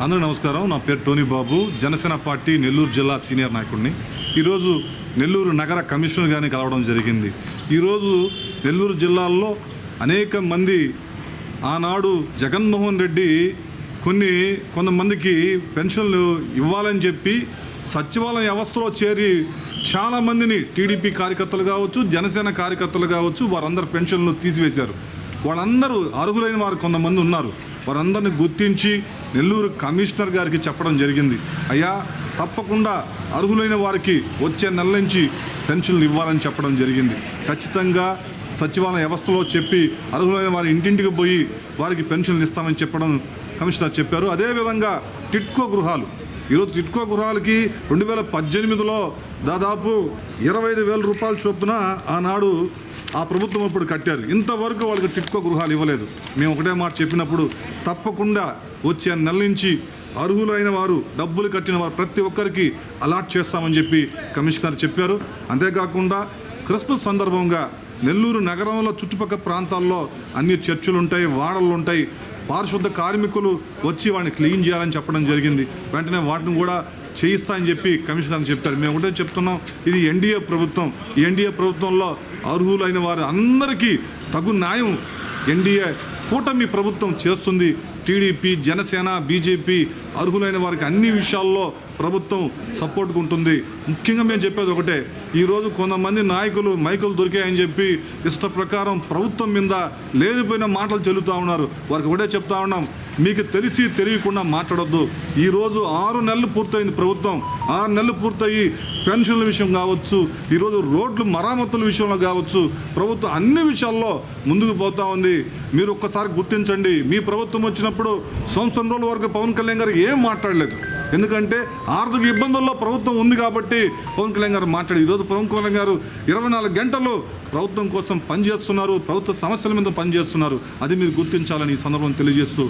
అందరూ నమస్కారం. నా పేరు టోనీ బాబు. జనసేన పార్టీ నెల్లూరు జిల్లా సీనియర్ నాయకుడిని. ఈరోజు నెల్లూరు నగర కమిషనర్ గారిని కలవడం జరిగింది. ఈరోజు నెల్లూరు జిల్లాల్లో అనేక మంది ఆనాడు జగన్మోహన్ రెడ్డి కొన్ని కొంతమందికి పెన్షన్లు ఇవ్వాలని చెప్పి సచివాలయ వ్యవస్థలో చేరి చాలామందిని టీడీపీ కార్యకర్తలు కావచ్చు జనసేన కార్యకర్తలు కావచ్చు వారందరు పెన్షన్లు తీసివేశారు. వాళ్ళందరూ అర్హులైన వారు కొంతమంది ఉన్నారు. వారందరిని గుర్తించి నెల్లూరు కమిషనర్ గారికి చెప్పడం జరిగింది. అయ్యా తప్పకుండా అర్హులైన వారికి వచ్చే నెల నుంచి పెన్షన్లు ఇవ్వాలని చెప్పడం జరిగింది. ఖచ్చితంగా సచివాలయ వ్యవస్థలో చెప్పి అర్హులైన వారి ఇంటింటికి పోయి వారికి పెన్షన్లు ఇస్తామని చెప్పడం కమిషనర్ చెప్పారు. అదేవిధంగా టిట్కో గృహాలు. ఈరోజు టిట్కో గృహాలకి రెండు వేల పద్దెనిమిదిలో దాదాపు ఇరవై ఐదు వేల రూపాయల చొప్పున ఆనాడు ఆ ప్రభుత్వం అప్పుడు కట్టారు. ఇంతవరకు వాళ్ళకి టిట్కో గృహాలు ఇవ్వలేదు. మేము ఒకటే మాట చెప్పినప్పుడు తప్పకుండా వచ్చే నెల నుంచి అర్హులైన వారు డబ్బులు కట్టిన వారు ప్రతి ఒక్కరికి అలాట్ చేస్తామని చెప్పి కమిషనర్ చెప్పారు. అంతేకాకుండా క్రిస్మస్ సందర్భంగా నెల్లూరు నగరంలో చుట్టుపక్కల ప్రాంతాల్లో అన్ని చర్చిలు ఉంటాయి వాడలు ఉంటాయి. పారిశుద్ధ కార్మికులు వచ్చి వాడిని క్లీన్ చేయాలని చెప్పడం జరిగింది. వెంటనే వాటిని కూడా చేయిస్తా అని చెప్పి కమిషనర్ చెప్పారు మేము కూడా చెప్తున్నాం ఇది ఎన్డీఏ ప్రభుత్వం. ఎన్డీఏ ప్రభుత్వంలో అర్హులైన వారు అందరికీ తగు న్యాయం ఎన్డీఏ కూటమి ప్రభుత్వం చేస్తుంది. టీడీపీ జనసేన బీజేపీ అర్హులైన వారికి అన్ని విషయాల్లో ప్రభుత్వం సపోర్ట్గా ఉంటుంది ముఖ్యంగా మేము చెప్పేది ఒకటే ఈరోజు కొంతమంది నాయకులు మైకులు దొరికాయని చెప్పి ఇష్ట ప్రకారం ప్రభుత్వం మీద లేనిపోయిన మాటలు చెల్లుతూ ఉన్నారు. వారికి ఒకటే చెప్తా ఉన్నాం మీకు తెలిసి తెలియకుండా మాట్లాడొద్దు. ఈరోజు ఆరు నెలలు పూర్తయింది ప్రభుత్వం. ఆరు నెలలు పూర్తయి పెన్షన్ల విషయం కావచ్చు ఈరోజు రోడ్లు మరామతుల విషయంలో కావచ్చు ప్రభుత్వం అన్ని విషయాల్లో ముందుకు పోతా ఉంది. మీరు ఒక్కసారి గుర్తించండి మీ ప్రభుత్వం వచ్చిన వచ్చినప్పుడు సంవత్సరం రోజుల వరకు పవన్ కళ్యాణ్ గారు ఏం మాట్లాడలేదు. ఎందుకంటే ఆర్థిక ఇబ్బందుల్లో ప్రభుత్వం ఉంది కాబట్టి పవన్ కళ్యాణ్ గారు మాట్లాడి ఈరోజు పవన్ కళ్యాణ్ గారు ఇరవై నాలుగు గంటలు ప్రభుత్వం కోసం పనిచేస్తున్నారు. ప్రభుత్వ సమస్యల మీద పనిచేస్తున్నారు. అది మీరు గుర్తించాలని ఈ సందర్భం తెలియజేస్తూ